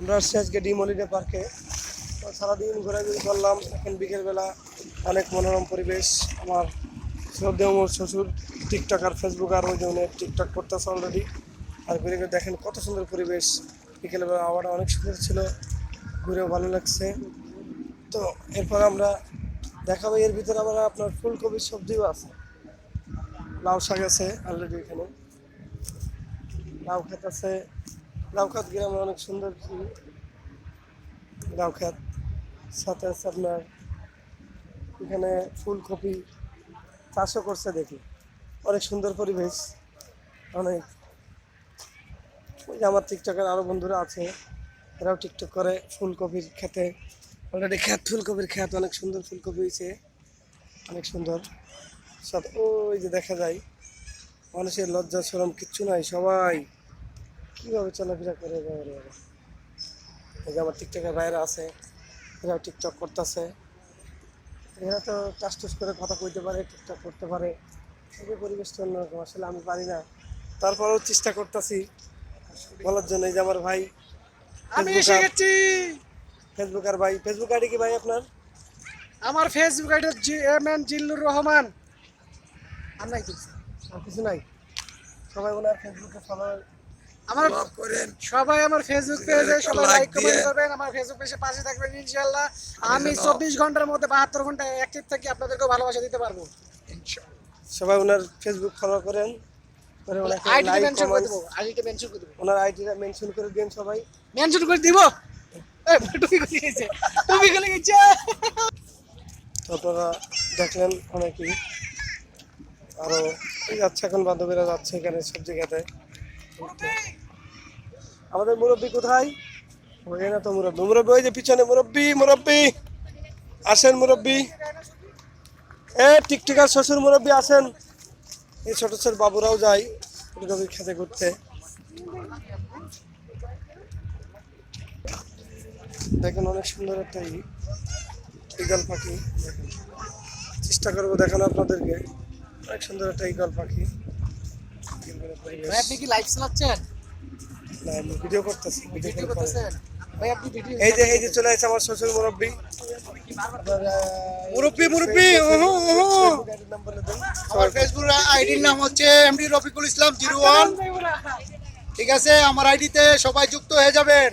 আমরা আসছি আজকে ডিম হলিডে পার্কে। তো সারাদিন ঘোরাঘুরি করলাম, এখন বিকেলবেলা অনেক মনোরম পরিবেশ। আমার শ্রদ্ধেয় আমার শ্বশুর টিকটক আর ফেসবুক আর ওই জন্য টিকটক করতেছে অলরেডি আর ঘুরে ঘুরে দেখেন কত সুন্দর পরিবেশ। বিকেলবেলা আবহাওয়াটা অনেক সুন্দর ছিল, ঘুরেও ভালো লাগছে। তো এরপর আমরা দেখাবো, এর ভিতরে আবার আপনার ফুলকপির সবজিও আছে। লাউ শাক আছে অলরেডি এখানে। লাউ খাত আছে লাউ খাত গ্রামে অনেক সুন্দর কি লাউ খাত সাথে আপনার এখানে ফুলকপি চাষও করছে দেখি। অনেক সুন্দর পরিবেশ, অনেক। ওই আমার টিকটকের আরও বন্ধুরা আছে, এরাও টিকটক করে ফুলকপির খেতে। অলরেডি খ্যাত ফুলকপির খ্যাত অনেক সুন্দর ফুলকপি হয়েছে। অনেক সুন্দর। সাথে ওই যে দেখা যায়, মানুষের লজ্জা সরম কিচ্ছু নাই, সবাই। কীভাবে চলাফেরা করে বাবারে এই যে আমার টিকটকের বাইরে আছে এরাও টিকটক করতেছে। এরা তো টাস টুস করে কথা কইতে পারে টিকটক করতে পারে। এই যে পরিবেশটা অন্যরকম আসলে আমি পারি না। তারপরেও চেষ্টা করতেছি বলার জন্য। এই যে আমার ভাই আমি ফেসবুক এসে আর- গেছি। ফেসবুক আর ভাই ফেসবুক আইডি কি ভাই আপনার? আমার Facebook ID G M N Zillur Rahman. আমরাই দেখছি আর কিছু নাই? সবাই ওনার ফেসবুকে ফলো আমার করেন। সবাই আমার ফেসবুক পেজে সবাই লাইক কমেন্ট করবেন আমার ফেসবুক পেজে পাশে থাকবেন ইনশাআল্লাহ। আমি চব্বিশ ঘণ্টার মধ্যে বাহাত্তর ঘণ্টা অ্যাক্টিভ থাকি আপনাদেরকেও ভালোবাসা দিতে পারব। সবাই ওনার ফেসবুক ফলো করেন। করে ওনাকে আইডি মেনশন করে দেবো আইডিটা মেনশন করে দেবো। ওনার আইডিটা মেনশন করে দিন সবাই। মেনশন করে দিব? এই, টুপি খুলে গেছে। টুপি খুলে গেছে। তো আপনারা দেখলেন অনেকেই। এই যাচ্ছে এখন বান্ধবীরা যাচ্ছে এখানে সব ঘুরতে। আমাদের মুরব্বী কোথায়? ওই না তো মুরব্বী। মুরব্বী, ওই যে পিছনে মুরব্বী মুরব্বী! আসেন মুরব্বী। এ, টিকটিকার শ্বশুর মুরব্বী, আসেন। এই ছোট ছোট বাবুরাও যায় খেতে ঘুরতে। দেখেন অনেক সুন্দর একটা ইগল পাখি। চেষ্টা করব দেখানো আপনাদেরকে। অনেক সুন্দর একটা ইগল পাখি। ভাই আপনি কি লাইভ চালাচ্ছেন? না, আমি ভিডিও করতেছি ভিডিও করতেছেন? ভাই আপনি ভিডিও এই যে এই যে চলে আসছে আমার শ্বশুর মুরব্বী। মুরব্বি মুরব্বি ওহো ওহো। আমার ফেসবুক আইডির নাম হচ্ছে MD Rafiqul Islam zero one. ঠিক আছে আমার আইডিতে সবাই যুক্ত হয়ে যাবেন।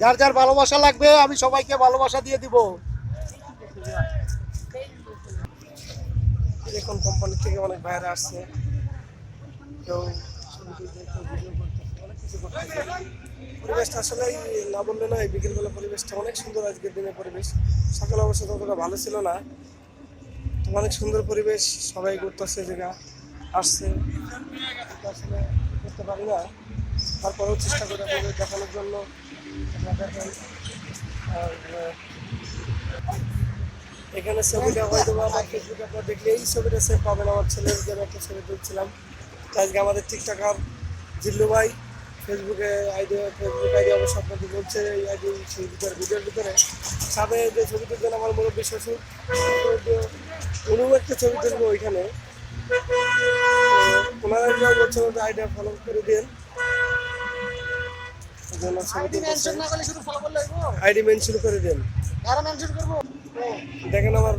যার যার ভালোবাসা লাগবে আমি সবাইকে ভালোবাসা দিয়ে দিব। দেখুন কোম্পানি থেকে অনেক বাইরে আসছে। কেউ অনেক কিছু করতেছে। পরিবেশটা আসলে না বললে না এই বিকেলবেলা পরিবেশটা অনেক সুন্দর আজকের দিনের পরিবেশ। সকালে অবশ্য ততটা ভালো ছিল না। অনেক সুন্দর পরিবেশ, সবাই ঘুরতেছে, জায়গা আসছে। আসলে করতে পারি না। তারপরেও চেষ্টা করে আপনাদের দেখানোর জন্য আর এখানে ছবিটা হয়তো আমার ফেসবুকে আপনারা দেখলে এই ছবিটা সেভ পাবেন। আমার ছেলের যে আমি একটা ছবি তুলছিলাম। তো আজকে আমাদের টিকটকার জিল্লু ভাই ফেসবুকে আইডি ফেসবুক আইডি অবশ্য আপনাদের বলছে এই আইডি সেই ভিতরে ভিডিওর ভিতরে। সাথে যে ছবি তুলছেন আমার মুরব্বী শ্বশুর উনিও একটা ছবি তুলবো ওইখানে। ওনারা যে বলছে ওদের আইডিয়া ফলো করে দিন। আইডি মেনশন করে দিন। কারা করব? দেখেন আমার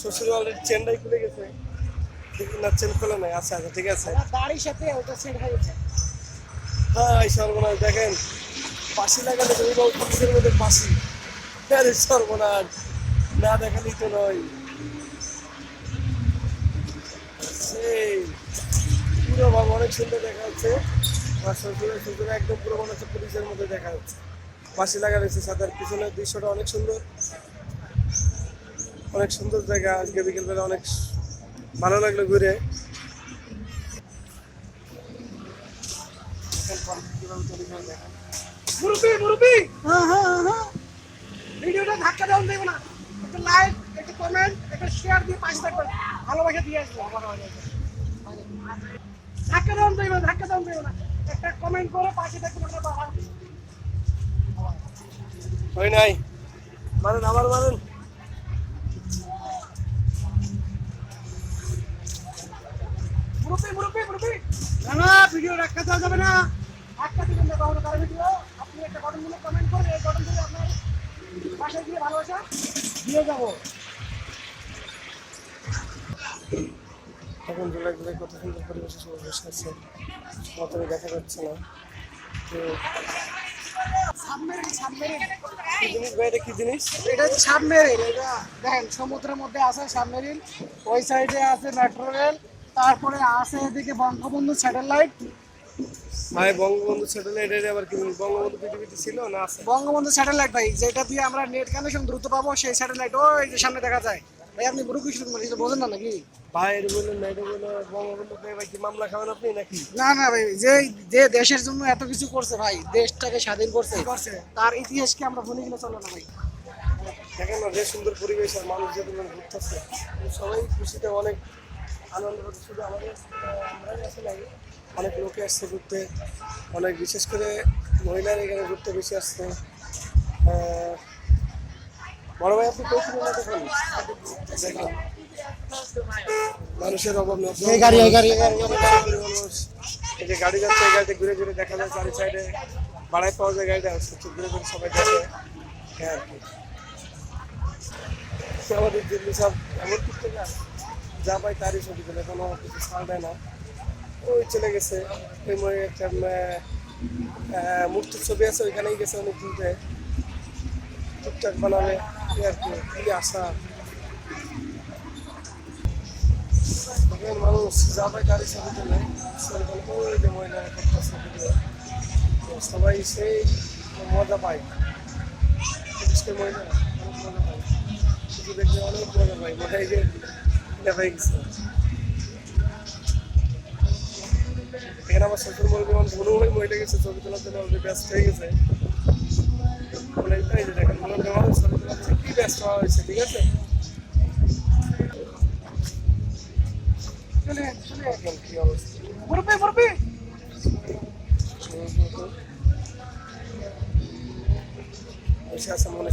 শ্বশুর অলরেডি চেনটাই খুলে গেছে। না চেন খোলে নাই আচ্ছা আচ্ছা ঠিক আছে। দাড়ির সাথে ওটা সেট হয়ে সর্বনাশ দেখেন পাশি লাগালে তো ওইটাও পুলিশের মধ্যে পাশি আরে সর্বনাশ না দেখালেই তো নয়। সেই পুরো বাবা অনেক সুন্দর দেখা যাচ্ছে আমার শ্বশুরের শ্বশুর একদম পুরো মনে হচ্ছে পুলিশের মধ্যে দেখা যাচ্ছে পাশি লাগা রয়েছে সাদার পিছনের দৃশ্যটা অনেক সুন্দর। অনেক সুন্দর জায়গা আজকে বিকেলবেলা অনেক ভালো লাগল ঘুরে। মুরব্বি হ্যাঁ হ্যাঁ হ্যাঁ। ভিডিওটা ধাক্কা দাও দেবো না। একটা লাইক একটা কমেন্ট একটা শেয়ার দিয়ে পাশে থাকবেন। ভালোবাসা দিয়ে আসব আমার ধাক্কা দাও দেবো না ধাক্কা দাও দেবো না। একটা কমেন্ট করে পাশে থাকবেন আপনার বাবা। হয় নাই। মারেন আবার মারেন। মুরব্বি মুরব্বি মুরব্বি। না না ভিডিও দেওয়া যাবে না। দিবেন ভিডিও। আপনি একটা গঠনমূলক কমেন্ট করুন এই আপনার বাসায় গিয়ে ভালোবাসা দিয়ে যাব। এখন জুলাই জুলাই কত সুন্দর পরিবেশে সবাই বসে আছে মতনই দেখা যাচ্ছে না। তো সাবমেরিন সাবমেরিন। কি জিনিস এটা জিনিস? এটা হচ্ছে সাবমেরিন। এটা দেখেন সমুদ্রের মধ্যে আছে সাবমেরিন ওই সাইডে আছে মেট্রো রেল তারপরে আছে এদিকে বঙ্গবন্ধু স্যাটেলাইট। ভাই বঙ্গবন্ধু স্যাটেলাইট এটা আবার কি বঙ্গবন্ধু পৃথিবীতে ছিল না আছে? বঙ্গবন্ধু স্যাটেলাইট ভাই যেটা দিয়ে আমরা নেট কানেকশন দ্রুত পাবো সেই স্যাটেলাইট ওই যে সামনে দেখা যায়। ভাই আপনি বুড়ো কিছু বোঝেন না নাকি? ভাই এটা বললেন না এটা বললেন বঙ্গবন্ধু ভাই কি মামলা খাবেন আপনি নাকি? না না ভাই যে যে দেশের জন্য এত কিছু করছে ভাই দেশটাকে স্বাধীন করছে তার ইতিহাসকে আমরা ভুলে গেলে চলে না ভাই। দেখেন না যে সুন্দর পরিবেশ আর মানুষ যে ঘুরতেছে সবাই খুশিতে অনেক আনন্দ হচ্ছে শুধু আমাদের আমরাই আসে নাই অনেক লোকে আসছে ঘুরতে অনেক বিশেষ করে মহিলারা এখানে ঘুরতে বেশি আসছে। বড় ভাই আপনি কৌশল না দেখুন? দেখেন মানুষের অভাব নেই। এই গাড়ি এই গাড়ি এই যে গাড়ি যাচ্ছে এই গাড়িতে ঘুরে ঘুরে দেখা যায় চারি সাইডে ভাড়ায় পাওয়া যায় গাড়িটা ঘুরে ঘুরে সবাই দেখে। হ্যাঁ। আর কি আমাদের দিল্লি সব এমন করতে না। যা পাই তারই ছবি তোলে কোনো কিছু ছাড় দেয় না। ওই চলে গেছে। ওই একটা মূর্তির ছবি আছে, ওইখানেই গেছে অনেক তুলতে টুকটাক বানাবে আর কি কি আশা। মানুষ যা পাই তারই ছবি তোলে। ওই যে সবাই সেই মজা পায়। বিশেষ করে মহিলারা অনেক মজা পায়। দেখলে অনেক মজা পাই মনে যে দেখা গেছে এখানে আমার শ্বশুর মনে হয় মহিলা গেছে ছবি তোলার জন্য ব্যস্ত হয়ে গেছে। কি ব্যস্ত হওয়া হয়েছে, ঠিক আছে? অবস্থা? মুরব্বি মুরব্বি! বসে আছে মনে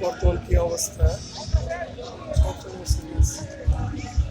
বর্তমান কি অবস্থা? সব তো serious।